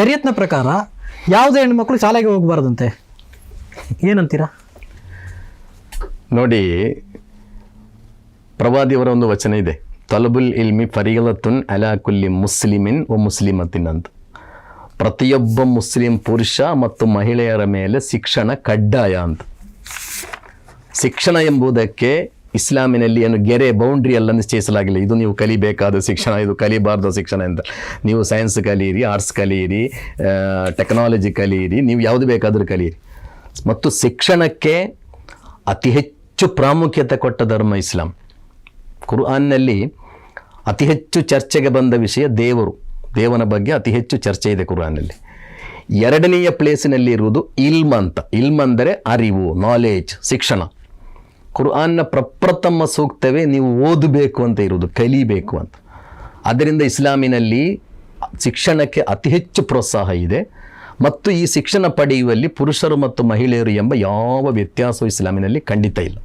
ಶರೀಯತ್ನ ಪ್ರಕಾರ ಯಾವುದೇ ಹೆಣ್ಮಕ್ಳು ಶಾಲೆಗೆ ಹೋಗಬಾರ್ದಂತೆ. ಏನಂತೀರಾ? ನೋಡಿ ಪ್ರವಾದಿಯವರ ಒಂದು ವಚನ ಇದೆ. ತಲಬುಲ್ ಇಲ್ಮಿ ಫರಿಯಲತುನ್ ಅಲಾ ಕುಲ್ಲಿ ಮುಸ್ಲಿಮಿನ್ ಒ ಮುಸ್ಲಿಮತಿನ್ ಅಂತ. ಪ್ರತಿಯೊಬ್ಬ ಮುಸ್ಲಿಂ ಪುರುಷ ಮತ್ತು ಮಹಿಳೆಯರ ಮೇಲೆ ಶಿಕ್ಷಣ ಕಡ್ಡಾಯ ಅಂತ. ಶಿಕ್ಷಣ ಎಂಬುದಕ್ಕೆ ಇಸ್ಲಾಮಿನಲ್ಲಿ ಏನು ಗೆರೆ ಬೌಂಡ್ರಿ ಎಲ್ಲ ನಿಶ್ಚಯಿಸಲಾಗಿಲ್ಲ. ಇದು ನೀವು ಕಲಿಬೇಕಾದ ಶಿಕ್ಷಣ, ಇದು ಕಲಿಬಾರ್ದ ಶಿಕ್ಷಣ ಅಂತ ನೀವು ಸೈನ್ಸ್ ಕಲಿಯಿರಿ ಆರ್ಟ್ಸ್ ಕಲಿಯಿರಿ ಟೆಕ್ನಾಲಜಿ ಕಲಿಯಿರಿ, ನೀವು ಯಾವುದು ಬೇಕಾದರೂ ಕಲಿಯಿರಿ. ಮತ್ತು ಶಿಕ್ಷಣಕ್ಕೆ ಅತಿ ಹೆಚ್ಚು ಪ್ರಾಮುಖ್ಯತೆ ಕೊಟ್ಟ ಧರ್ಮ ಇಸ್ಲಾಂ. ಕುರ್ಆನ್ನಲ್ಲಿ ಅತಿ ಹೆಚ್ಚು ಚರ್ಚೆಗೆ ಬಂದ ವಿಷಯ ದೇವರು. ದೇವನ ಬಗ್ಗೆ ಅತಿ ಹೆಚ್ಚು ಚರ್ಚೆ ಇದೆ ಕುರ್ಆನ್ನಲ್ಲಿ. ಎರಡನೆಯ ಪ್ಲೇಸಿನಲ್ಲಿ ಇರುವುದು ಇಲ್ಮ್ ಅಂತ. ಇಲ್ಮ್ ಅಂದರೆ ಅರಿವು ನಾಲೆಜ್ ಶಿಕ್ಷಣ. ಕುರ್ಆನ್ನ ಪ್ರಪ್ರಥಮ ಸೂಕ್ತವೇ ನೀವು ಓದಬೇಕು ಅಂತ ಇರುವುದು ಕಲಿಬೇಕು ಅಂತ. ಅದರಿಂದ ಇಸ್ಲಾಮಿನಲ್ಲಿ ಶಿಕ್ಷಣಕ್ಕೆ ಅತಿ ಹೆಚ್ಚು ಪ್ರೋತ್ಸಾಹ ಇದೆ. ಮತ್ತು ಈ ಶಿಕ್ಷಣ ಪಡೆಯುವಲ್ಲಿ ಪುರುಷರು ಮತ್ತು ಮಹಿಳೆಯರು ಎಂಬ ಯಾವ ವ್ಯತ್ಯಾಸವೂ ಇಸ್ಲಾಮಿನಲ್ಲಿ ಖಂಡಿತ ಇಲ್ಲ.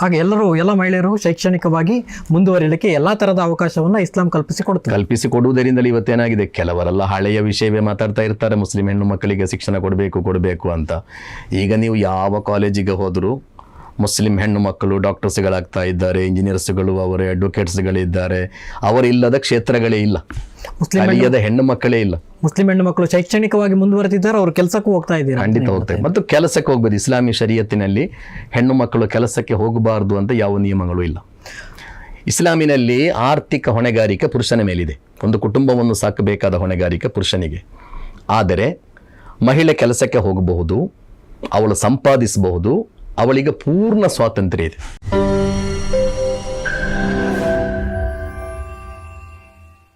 ಹಾಗೆ ಎಲ್ಲರೂ ಎಲ್ಲ ಮಹಿಳೆಯರು ಶೈಕ್ಷಣಿಕವಾಗಿ ಮುಂದುವರಿಯಲಿಕ್ಕೆ ಎಲ್ಲ ಥರದ ಅವಕಾಶವನ್ನು ಇಸ್ಲಾಂ ಕಲ್ಪಿಸಿಕೊಡುತ್ತೆ ಕಲ್ಪಿಸಿಕೊಡುವುದರಿಂದಲೇ ಇವತ್ತೇನಾಗಿದೆ? ಕೆಲವರೆಲ್ಲ ಹಳೆಯ ವಿಷಯವೇ ಮಾತಾಡ್ತಾ ಇರ್ತಾರೆ ಮುಸ್ಲಿಂ ಹೆಣ್ಣು ಮಕ್ಕಳಿಗೆ ಶಿಕ್ಷಣ ಕೊಡಬೇಕು ಕೊಡಬೇಕು ಅಂತ. ಈಗ ನೀವು ಯಾವ ಕಾಲೇಜಿಗೆ ಹೋದರೂ ಮುಸ್ಲಿಂ ಹೆಣ್ಣು ಮಕ್ಕಳು ಡಾಕ್ಟರ್ಸ್ಗಳಾಗ್ತಾ ಇದ್ದಾರೆ ಇಂಜಿನಿಯರ್ಸ್ಗಳು ಅವರೇ ಅಡ್ವೊಕೇಟ್ಸ್ಗಳಿದ್ದಾರೆ. ಅವರಿಲ್ಲದ ಕ್ಷೇತ್ರಗಳೇ ಇಲ್ಲ. ಮುಸ್ಲಿಂ ಕಲಿಯದ ಹೆಣ್ಣು ಮಕ್ಕಳೇ ಇಲ್ಲ. ಮುಸ್ಲಿಂ ಹೆಣ್ಣು ಮಕ್ಕಳು ಶೈಕ್ಷಣಿಕವಾಗಿ ಮುಂದುವರೆದಿದ್ದಾರೆ ಅವರು ಕೆಲಸಕ್ಕೂ ಹೋಗ್ತಾ ಇದ್ದೀರಾ? ಖಂಡಿತ ಹೋಗ್ತಾರೆ. ಮತ್ತು ಕೆಲಸಕ್ಕೆ ಹೋಗ್ಬೋದು ಇಸ್ಲಾಮಿ ಶರೀಯತ್ತಿನಲ್ಲಿ ಹೆಣ್ಣು ಮಕ್ಕಳು ಕೆಲಸಕ್ಕೆ ಹೋಗಬಾರ್ದು ಅಂತ ಯಾವ ನಿಯಮಗಳು ಇಲ್ಲ. ಇಸ್ಲಾಮಿನಲ್ಲಿ ಆರ್ಥಿಕ ಹೊಣೆಗಾರಿಕೆ ಪುರುಷನ ಮೇಲಿದೆ. ಒಂದು ಕುಟುಂಬವನ್ನು ಸಾಕಬೇಕಾದ ಹೊಣೆಗಾರಿಕೆ ಪುರುಷನಿಗೆ. ಆದರೆ ಮಹಿಳೆ ಕೆಲಸಕ್ಕೆ ಹೋಗಬಹುದು ಅವಳು ಸಂಪಾದಿಸಬಹುದು ಅವಳಿಗೆ ಪೂರ್ಣ ಸ್ವಾತಂತ್ರ್ಯ ಇದೆ.